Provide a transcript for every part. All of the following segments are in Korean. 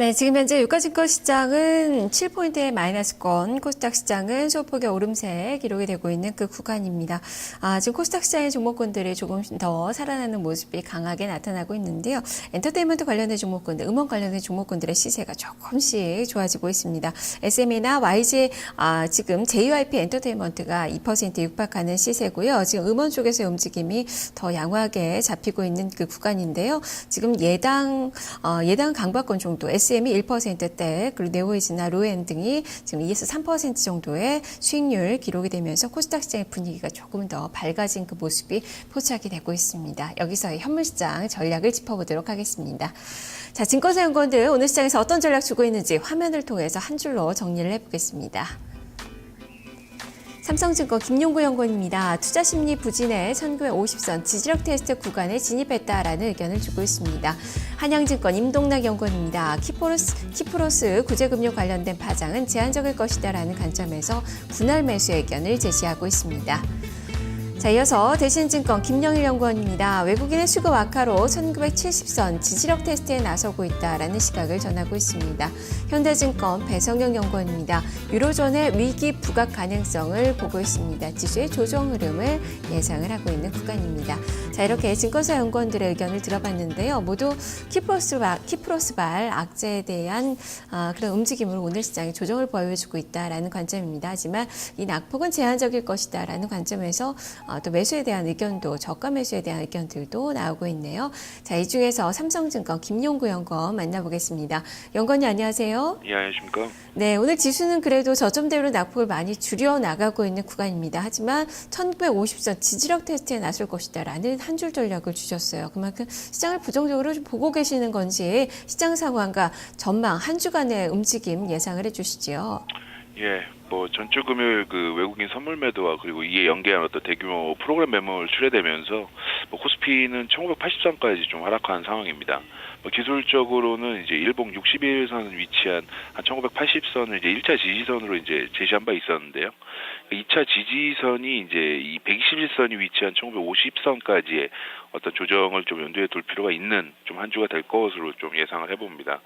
네, 지금 현재 유가증권 시장은 7포인트의 마이너스권, 코스닥 시장은 소폭의 오름세 기록이 되고 있는 그 구간입니다. 아, 지금 코스닥 시장의 종목군들이 조금 더 살아나는 모습이 강하게 나타나고 있는데요. 엔터테인먼트 관련된 종목군들, 음원 관련된 종목군들의 시세가 조금씩 좋아지고 있습니다. SM이나 YG, 아, 지금 JYP 엔터테인먼트가 2% 육박하는 시세고요. 지금 음원 쪽에서의 움직임이 더 양호하게 잡히고 있는 그 구간인데요. 지금 예당, 어, 예당 강박권 정도, SM이 1%대, 그리고 네오이즈나 로엔 등이 지금 2에서 3% 정도의 수익률 기록이 되면서 코스닥 시장의 분위기가 조금 더 밝아진 그 모습이 포착이 되고 있습니다. 여기서의 현물 시장 전략을 짚어보도록 하겠습니다. 자, 증권사 연구원들 오늘 시장에서 어떤 전략 주고 있는지 화면을 통해서 한 줄로 정리를 해보겠습니다. 삼성증권 김용구 연구원입니다. 투자 심리 부진에 1950선 지지력 테스트 구간에 진입했다라는 의견을 주고 있습니다. 한양증권 임동락 연구원입니다. 키포로스, 키프로스 구제금융 관련된 파장은 제한적일 것이다라는 관점에서 분할 매수 의견을 제시하고 있습니다. 자, 이어서 대신증권 김영일 연구원입니다. 외국인의 수급 악화로 1970선 지지력 테스트에 나서고 있다라는 시각을 전하고 있습니다. 현대증권 배성영 연구원입니다. 유로존의 위기 부각 가능성을 보고 있습니다. 지수의 조정 흐름을 예상을 하고 있는 구간입니다. 자, 이렇게 증권사 연구원들의 의견을 들어봤는데요. 모두 키프로스발, 키프로스발 악재에 대한 아, 그런 움직임으로 오늘 시장이 조정을 보여주고 있다라는 관점입니다. 하지만 이 낙폭은 제한적일 것이다라는 관점에서 어, 또 매수에 대한 의견도 저가 매수에 대한 의견들도 나오고 있네요. 자, 이 중에서 삼성증권 김용구 연구원 만나보겠습니다. 연구원님 안녕하세요. 예, 안녕하십니까. 네, 오늘 지수는 그래도 저점대로 낙폭을 많이 줄여 나가고 있는 구간입니다. 하지만 1950선 지지력 테스트에 나설 것이다라는 한 줄 전략을 주셨어요. 그만큼 시장을 부정적으로 좀 보고 계시는 건지 시장 상황과 전망 한 주간의 움직임 예상을 해주시지요. 예, 뭐 전주 금요일 그 외국인 선물 매도와 그리고 이에 연계한 어떤 대규모 프로그램 매물 출회되면서 뭐 코스피는 1980선까지 좀 하락한 상황입니다. 뭐 기술적으로는 이제 일봉 61선 위치한 한 1980선을 이제 1차 지지선으로 이제 제시한 바 있었는데요. 2차 지지선이 이제 이 121선이 위치한 1950선까지의 어떤 조정을 좀 연두에 둘 필요가 있는 좀 한 주가 될 것으로 좀 예상을 해봅니다.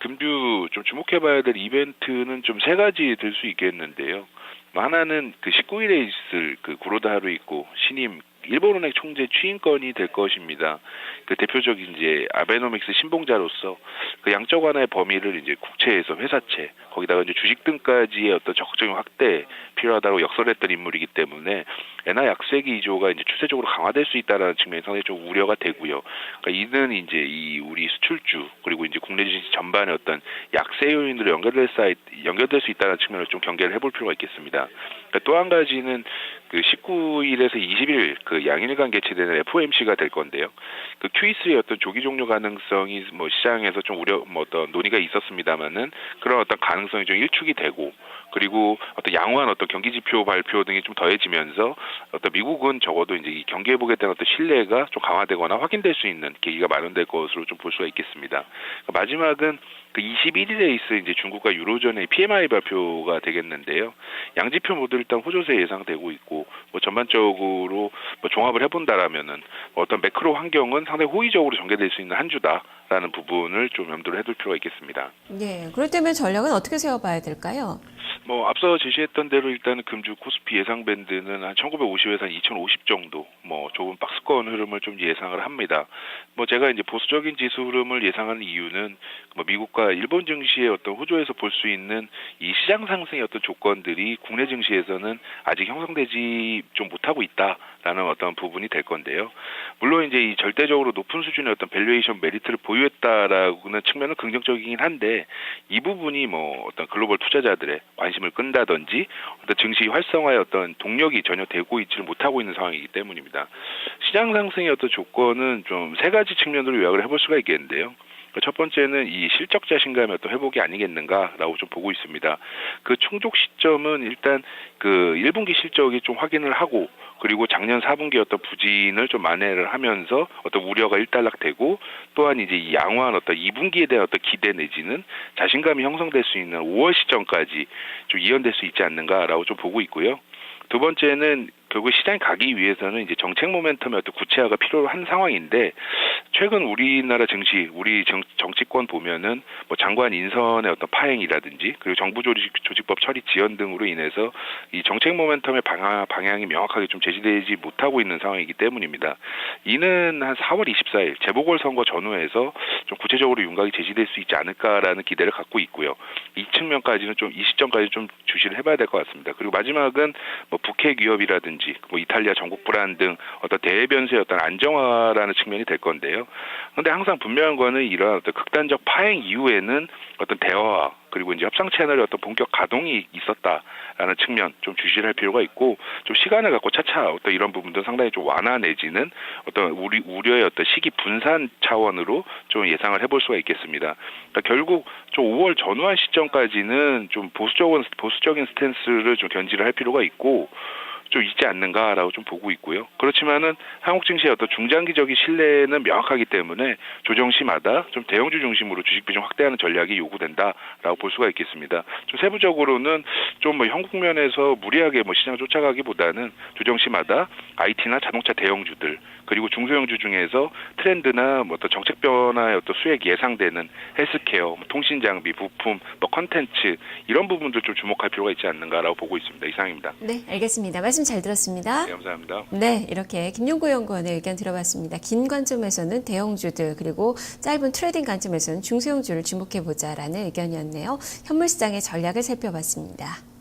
금주 좀 주목해봐야 될 이벤트는 좀 세 가지 될 수 있겠는데요. 뭐 하나는 그 19일에 있을 그 구로다 하루 있고 신임 일본은행 총재 취임권이 될 것입니다. 그 대표적인 이제 아베노믹스 신봉자로서 그 양적 완화의 범위를 이제 국채에서 회사채 거기다가 이제 주식 등까지의 어떤 적극적인 확대 필요하다고 역설했던 인물이기 때문에 엔화 약세기 이조가 이제 추세적으로 강화될 수 있다라는 측면에서 상당히 좀 우려가 되고요. 그러니까 이는 이제 이 우리 수출주 그리고 이제 국내 주식 전반의 어떤 약세 요인으로 연결될 사 연결될 수 있다는 측면을 좀 경계를 해볼 필요가 있겠습니다. 그러니까 또 한 가지는 그 19일에서 20일 그 양일간 개최되는 FOMC가 될 건데요. 그 QE3의 어떤 조기 종료 가능성이 뭐 시장에서 좀 우려 뭐 어떤 논의가 있었습니다만은 그런 어떤 가능성이 좀 일축이 되고 그리고 어떤 양호한 어떤 경기 지표 발표 등이 좀 더해지면서 어떤 미국은 적어도 이제 이 경기 회복에 대한 어떤 신뢰가 좀 강화되거나 확인될 수 있는 계기가 마련될 것으로 좀 볼 수가 있겠습니다. 마지막은 그 21일에 있을 이제 중국과 유로존의 PMI 발표가 되겠는데요. 양지표 모두 일단 호조세 예상되고 있고 뭐 전반적으로 뭐 종합을 해본다라면은 뭐 어떤 매크로 환경은 상당히 호의적으로 전개될 수 있는 한 주다 라는 부분을 좀 염두를 해둘 필요가 있겠습니다. 네, 그럴 때면 전략은 어떻게 세워봐야 될까요? 뭐 앞서 제시했던 대로 일단은 금주 코스피 예상 밴드는 한 1950에서 한 2050 정도 뭐 좁은 박스권 흐름을 좀 예상을 합니다. 뭐 제가 이제 보수적인 지수 흐름을 예상하는 이유는 뭐 미국과 일본 증시의 어떤 호조에서 볼 수 있는 이 시장 상승의 어떤 조건들이 국내 증시에서는 아직 형성되지 좀 못하고 있다라는 어떤 부분이 될 건데요. 물론 이제 이 절대적으로 높은 수준의 어떤 밸류에이션 메리트를 보유 했다라고는 측면은 긍정적이긴 한데 이 부분이 뭐 어떤 글로벌 투자자들의 관심을 끈다든지 어떤 증시 활성화의 어떤 동력이 전혀 되고 있지를 못하고 있는 상황이기 때문입니다. 시장 상승의 어떤 조건은 좀 세 가지 측면으로 요약을 해볼 수가 있겠는데요. 그첫 번째는 이 실적 자신감의 어떤 회복이 아니겠는가라고 좀 보고 있습니다. 그 충족 시점은 일단 그 1분기 실적이 좀 확인을 하고 그리고 작년 4분기 어떤 부진을 좀 만회를 하면서 어떤 우려가 일단락되고 또한 이제 이 양호한 어떤 2분기에 대한 어떤 기대 내지는 자신감이 형성될 수 있는 5월 시점까지 좀 이연될 수 있지 않는가라고 좀 보고 있고요. 두 번째는 결국 시장에 가기 위해서는 이제 정책 모멘텀의 어떤 구체화가 필요한 상황인데 최근 우리나라 증시, 우리 정, 정치권 보면은 뭐 장관 인선의 어떤 파행이라든지 그리고 정부 조직, 조직법 처리 지연 등으로 인해서 이 정책 모멘텀의 방향, 방향이 명확하게 좀 제시되지 못하고 있는 상황이기 때문입니다. 이는 한 4월 24일 재보궐 선거 전후에서 좀 구체적으로 윤곽이 제시될 수 있지 않을까라는 기대를 갖고 있고요. 이 측면까지는 좀 이 시점까지 좀 주시를 해봐야 될 것 같습니다. 그리고 마지막은 뭐 북핵 위협이라든지 뭐 이탈리아 전국 불안 등 어떤 대변수의 어떤 안정화라는 측면이 될 건데요. 그런데 항상 분명한 거는 이러한 어떤 극단적 파행 이후에는 어떤 대화 그리고 이제 협상 채널의 어떤 본격 가동이 있었다라는 측면 좀 주시를 할 필요가 있고 좀 시간을 갖고 차차 어떤 이런 부분도 상당히 좀 완화 내지는 어떤 우리 우려의 어떤 시기 분산 차원으로 좀 예상을 해볼 수가 있겠습니다. 그러니까 결국 좀 5월 전후한 시점까지는 좀 보수적인 보수적인 스탠스를 좀 견지를 할 필요가 있고 좀 있지 않는가라고 좀 보고 있고요. 그렇지만은 한국 증시의 어떤 중장기적인 신뢰는 명확하기 때문에 조정 시마다 좀 대형주 중심으로 주식 비중 확대하는 전략이 요구된다라고 볼 수가 있겠습니다. 좀 세부적으로는 좀뭐 현국면에서 무리하게 뭐 시장을 쫓아가기보다는 조정 시마다 IT나 자동차 대형주들 그리고 중소형주 중에서 트렌드나 뭐 어떤 정책 변화의 어떤 수익이 예상되는 헬스케어, 뭐 통신 장비, 부품, 뭐 컨텐츠 이런 부분들 좀 주목할 필요가 있지 않는가라고 보고 있습니다. 이상입니다. 네, 알겠습니다. 말씀 잘 들었습니다. 네, 감사합니다. 네, 이렇게 김용구 연구원의 의견 들어봤습니다. 긴 관점에서는 대형주들 그리고 짧은 트레이딩 관점에서는 중소형주를 주목해 보자라는 의견이었네요. 현물 시장의 전략을 살펴봤습니다.